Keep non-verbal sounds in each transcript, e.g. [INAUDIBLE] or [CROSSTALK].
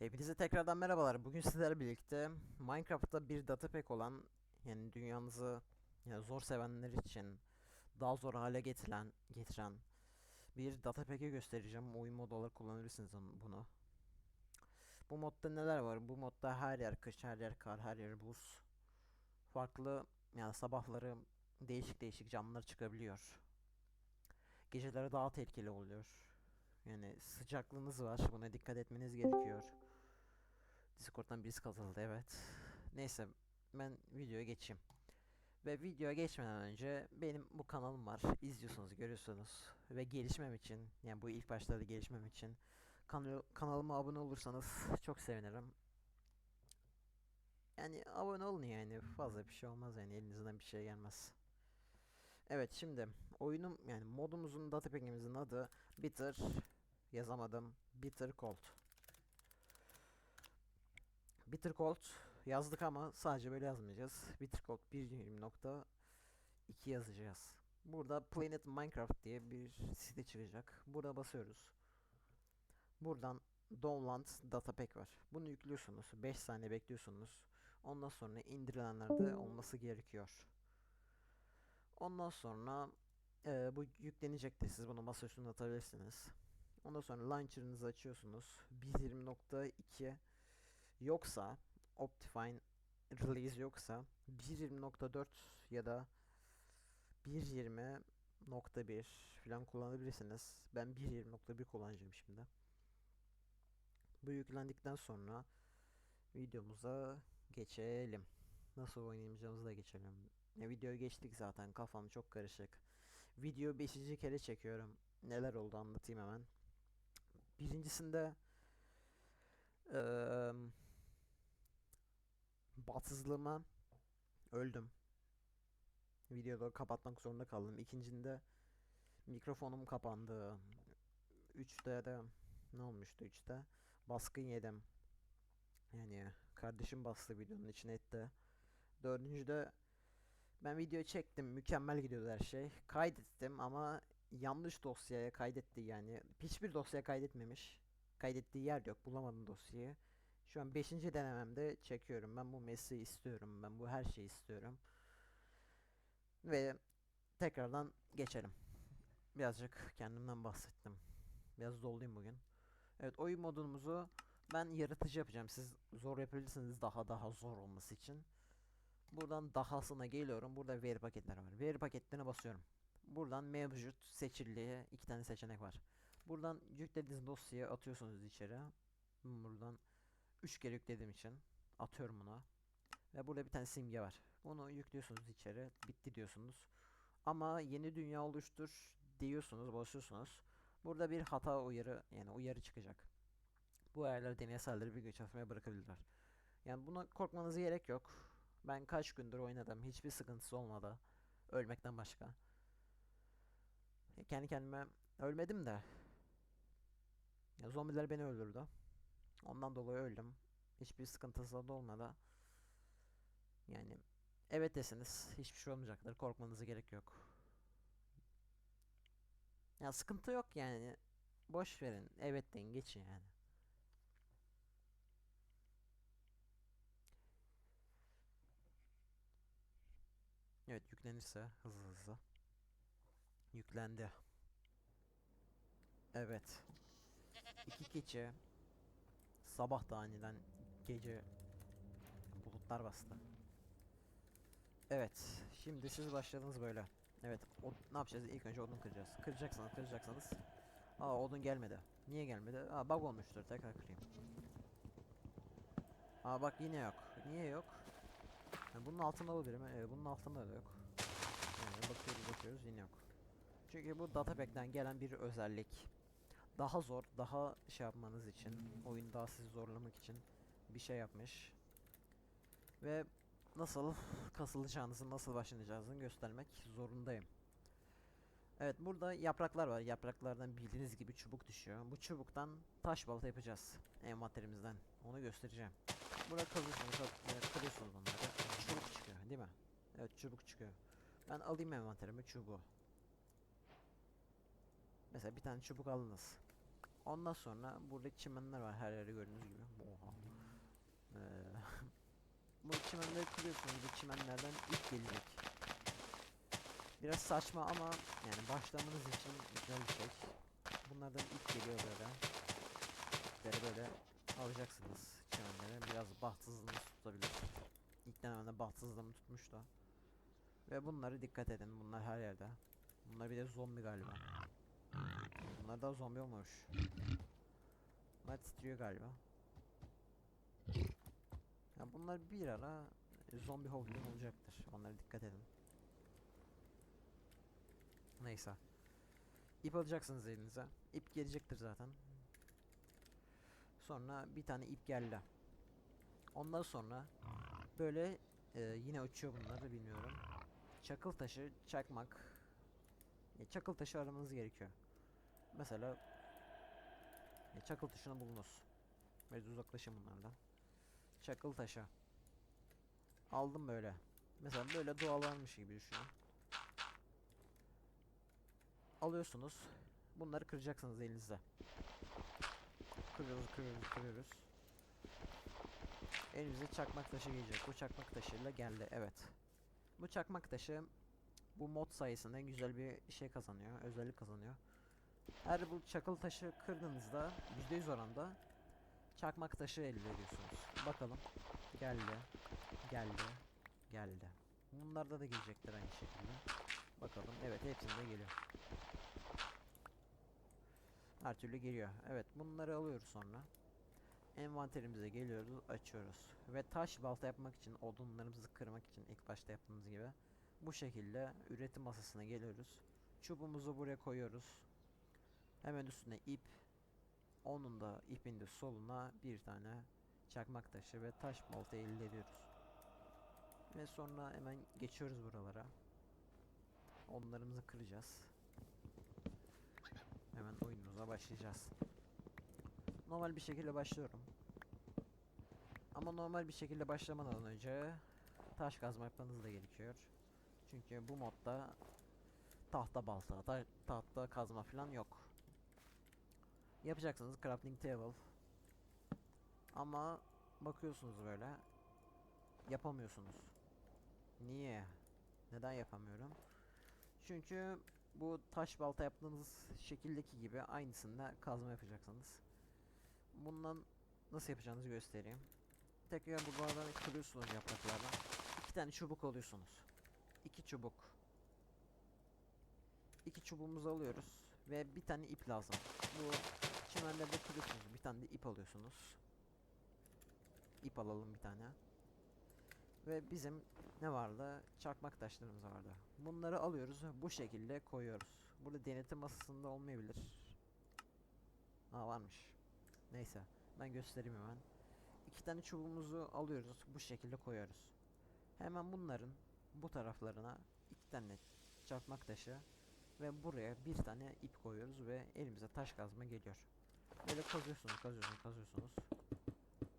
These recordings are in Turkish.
Hepinize tekrardan merhabalar. Bugün sizlerle birlikte Minecraft'ta bir datapack olan yani dünyanızı yani zor sevenler için daha zor hale getiren getiren bir datapack'i göstereceğim. Oyun modu olarak kullanabilirsiniz onu- bunu. Bu modda neler var? Bu modda her yer kış, her yer kar, her yer buz. Farklı yani sabahları değişik değişik canlılar çıkabiliyor. Geceleri daha tehlikeli oluyor. Yani sıcaklığınız var. Buna dikkat etmeniz gerekiyor. Discord'dan birisi katıldı evet. Neyse ben videoya geçeyim. Ve videoya geçmeden önce benim bu kanalım var. İzliyorsunuz, görüyorsunuz. Ve gelişmem için, yani bu ilk başlarda gelişmem için kanal kanalıma abone olursanız çok sevinirim. Yani abone olun yani fazla bir şey olmaz yani elinizden bir şey gelmez. Evet şimdi oyunum yani modumuzun datapack'imizin adı Bitter yazamadım. Bitter Cold. Bitter Cold yazdık ama sadece böyle yazmayacağız. Bitter Cold 1.20.2 yazacağız. Burada Planet Minecraft diye bir site çıkacak. Burada basıyoruz. Buradan Download Data Pack var. Bunu yüklüyorsunuz. 5 saniye bekliyorsunuz. Ondan sonra indirilenlerde olması gerekiyor. Ondan sonra e, bu yüklenecektir. Siz bunu masa üstüne atabilirsiniz. Ondan sonra launcher'ınızı açıyorsunuz. 1.20.2 yoksa Optifine release yoksa 1.20.4 ya da 1.20.1 falan kullanabilirsiniz. Ben 1.20.1 kullanacağım şimdi. Bu yüklendikten sonra videomuza geçelim. Nasıl oynayacağımızı da geçelim. Ya videoya geçtik zaten kafam çok karışık. Video 5. kere çekiyorum. Neler oldu anlatayım hemen. Birincisinde eee bahtsızlığıma öldüm. Videoda kapatmak zorunda kaldım. İkincinde mikrofonum kapandı. Üçte de ne olmuştu üçte? Baskın yedim. Yani kardeşim bastı videonun içine etti. Dördüncüde ben video çektim. Mükemmel gidiyordu her şey. Kaydettim ama yanlış dosyaya kaydetti yani. Hiçbir dosya kaydetmemiş. Kaydettiği yer yok. Bulamadım dosyayı. Şu an 5. denememde çekiyorum. Ben bu mesleği istiyorum. Ben bu her şeyi istiyorum. Ve tekrardan geçelim. Birazcık kendimden bahsettim. Biraz doluyum bugün. Evet oyun modumuzu ben yaratıcı yapacağım. Siz zor yapabilirsiniz daha daha zor olması için. Buradan dahasına geliyorum. Burada veri paketleri var. Veri paketlerine basıyorum. Buradan mevcut seçiliye iki tane seçenek var. Buradan yüklediğiniz dosyayı atıyorsunuz içeri. Buradan 3 kere yüklediğim için atıyorum buna. Ve burada bir tane simge var. Bunu yüklüyorsunuz içeri. Bitti diyorsunuz. Ama yeni dünya oluştur diyorsunuz, basıyorsunuz. Burada bir hata uyarı yani uyarı çıkacak. Bu ayarları deneyselleri bir gün çalışmaya bırakabilirler. Yani buna korkmanıza gerek yok. Ben kaç gündür oynadım. Hiçbir sıkıntısı olmadı. Ölmekten başka. Kendi kendime ölmedim de. Ya zombiler beni öldürdü. Ondan dolayı öldüm. Hiçbir sıkıntısı da olmadı. Yani evet desiniz hiçbir şey olmayacaktır. Korkmanıza gerek yok. Ya sıkıntı yok yani. Boş verin. Evet deyin geçin yani. Evet yüklenirse hızlı hızlı. Yüklendi. Evet. İki gece sabah da aniden gece bulutlar bastı. Evet. Şimdi siz başladınız böyle. Evet. O, ne yapacağız? İlk önce odun kıracağız. Kıracaksanız kıracaksanız. Aa odun gelmedi. Niye gelmedi? Aa bug olmuştur. Tekrar kırayım. Aa bak yine yok. Niye yok? Ha, bunun altında olabilir mi? Evet, bunun altında da yok. Yani bakıyoruz bakıyoruz yine yok. Çünkü bu datapack'ten gelen bir özellik. Daha zor, daha şey yapmanız için, oyun daha sizi zorlamak için bir şey yapmış. Ve nasıl kasılacağınızı, nasıl başlayacağınızı göstermek zorundayım. Evet burada yapraklar var. Yapraklardan bildiğiniz gibi çubuk düşüyor. Bu çubuktan taş balta yapacağız. Envanterimizden. Onu göstereceğim. Burada kazıyorsunuz, e, kırıyorsunuz bunları. Çubuk çıkıyor değil mi? Evet çubuk çıkıyor. Ben alayım envanterime çubuğu. Mesela bir tane çubuk alınız. Ondan sonra burada çimenler var her yerde gördüğünüz gibi. Oha. Ee, [LAUGHS] bu çimenleri kırıyorsunuz. Bu çimenlerden ip gelecek. Biraz saçma ama yani başlamanız için güzel bir şey. Bunlardan ip geliyor böyle. Böyle böyle alacaksınız çimenleri. Biraz bahtsızlığınız tutabilir. İlk denemede bahtsızlığımı tutmuş da. Ve bunları dikkat edin. Bunlar her yerde. Bunlar bir de zombi galiba. Bunlar da zombi olmuş. Bunlar titriyor galiba. Ya bunlar bir ara e, zombi holding olacaktır. Onlara dikkat edin. Neyse. İp alacaksınız elinize. İp gelecektir zaten. Sonra bir tane ip geldi. Ondan sonra böyle e, yine uçuyor bunlar da bilmiyorum. Çakıl taşı, çakmak. Ya çakıl taşı aramanız gerekiyor. Mesela ya çakıl taşını bulunuz. Biraz uzaklaşın bunlardan. Çakıl taşı. Aldım böyle. Mesela böyle dualarmış gibi düşünün. Alıyorsunuz. Bunları kıracaksınız elinizde. Kırıyoruz, kırıyoruz, kırıyoruz. Elimize çakmak taşı gelecek. Bu çakmak taşıyla geldi. Evet. Bu çakmak taşı bu mod sayesinde güzel bir şey kazanıyor. Özellik kazanıyor. Her bu çakıl taşı kırdığınızda %100 oranda çakmak taşı elde ediyorsunuz. Bakalım. Geldi. Geldi. Geldi. Bunlarda da gelecektir aynı şekilde. Bakalım. Evet hepsinde geliyor. Her türlü geliyor. Evet bunları alıyoruz sonra. Envanterimize geliyoruz, açıyoruz. Ve taş balta yapmak için, odunlarımızı kırmak için ilk başta yaptığımız gibi bu şekilde üretim masasına geliyoruz. Çubuğumuzu buraya koyuyoruz. Hemen üstüne ip. Onun da ipin de soluna bir tane çakmak taşı ve taş balta elde ediyoruz. Ve sonra hemen geçiyoruz buralara. Onlarımızı kıracağız. Hemen oyunumuza başlayacağız. Normal bir şekilde başlıyorum. Ama normal bir şekilde başlamadan önce taş kazma yapmanız da gerekiyor. Çünkü bu modda tahta balta, ta- tahta kazma falan yok. Yapacaksınız crafting table. Ama bakıyorsunuz böyle yapamıyorsunuz. Niye? Neden yapamıyorum? Çünkü bu taş balta yaptığınız şekildeki gibi aynısında kazma yapacaksınız. Bundan nasıl yapacağınızı göstereyim. Tekrar buralardan kırıyorsunuz yapraklardan. İki tane çubuk alıyorsunuz. İki çubuk. İki çubuğumuzu alıyoruz ve bir tane ip lazım. Bu çimenlerde kırıyorsunuz. Bir tane de ip alıyorsunuz. İp alalım bir tane. Ve bizim ne vardı? Çakmak taşlarımız vardı. Bunları alıyoruz bu şekilde koyuyoruz. Burada denetim masasında olmayabilir. Aa varmış. Neyse. Ben göstereyim hemen. İki tane çubuğumuzu alıyoruz. Bu şekilde koyuyoruz. Hemen bunların bu taraflarına iki tane çakmak taşı ve buraya bir tane ip koyuyoruz ve elimize taş kazma geliyor. Böyle kazıyorsunuz, kazıyorsunuz, kazıyorsunuz.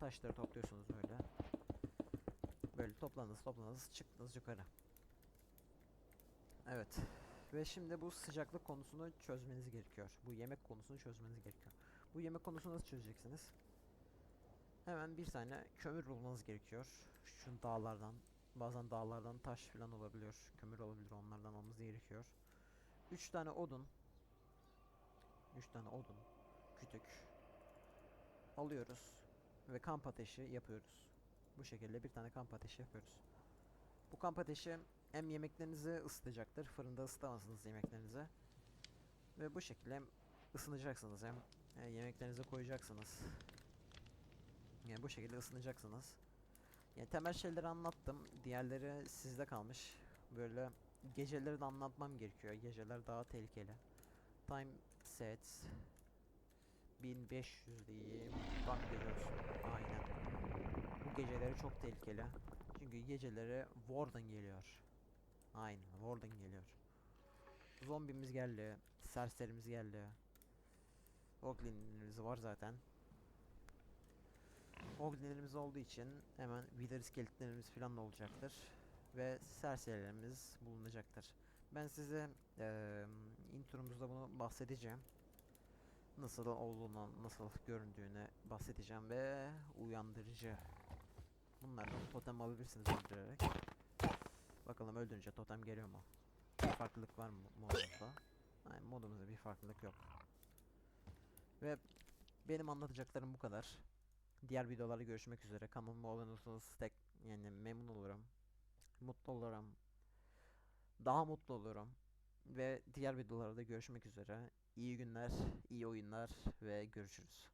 Taşları topluyorsunuz böyle. Böyle topladınız, topladınız, çıktınız yukarı. Evet. Ve şimdi bu sıcaklık konusunu çözmeniz gerekiyor. Bu yemek konusunu çözmeniz gerekiyor. Bu yemek konusunu nasıl çözeceksiniz? Hemen bir tane kömür bulmanız gerekiyor. Şu dağlardan. Bazen dağlardan taş falan olabiliyor. Kömür olabilir onlardan almamız gerekiyor. 3 tane odun. 3 tane odun. Kütük. Alıyoruz. Ve kamp ateşi yapıyoruz. Bu şekilde bir tane kamp ateşi yapıyoruz. Bu kamp ateşi hem yemeklerinizi ısıtacaktır. Fırında ısıtamazsınız yemeklerinizi. Ve bu şekilde ısınacaksınız hem e, yemeklerinizi koyacaksınız. Yani bu şekilde ısınacaksınız. Yani temel şeyleri anlattım. Diğerleri sizde kalmış. Böyle geceleri de anlatmam gerekiyor. Geceler daha tehlikeli. Time set 1500 diyeyim. Bak gece olsun. Aynen. Bu geceleri çok tehlikeli. Çünkü geceleri Warden geliyor. Aynen Warden geliyor. Zombimiz geldi. Serserimiz geldi. Oglin'imiz var zaten. Oglin'lerimiz olduğu için hemen Wither iskeletlerimiz falan da olacaktır. Ve serserilerimiz bulunacaktır. Ben size eee intromuzda bunu bahsedeceğim. Nasıl olduğundan, nasıl göründüğüne bahsedeceğim ve uyandırıcı. Bunlardan totem alabilirsiniz öldürerek. Bakalım öldürünce totem geliyor mu? Bir farklılık var mı modumuzda? Hayır, modumuzda bir farklılık yok. Ve benim anlatacaklarım bu kadar. Diğer videolarda görüşmek üzere. Kanalıma abone olursanız tek yani memnun olurum. Mutlu olurum. Daha mutlu olurum. Ve diğer videolarda görüşmek üzere. İyi günler, iyi oyunlar ve görüşürüz.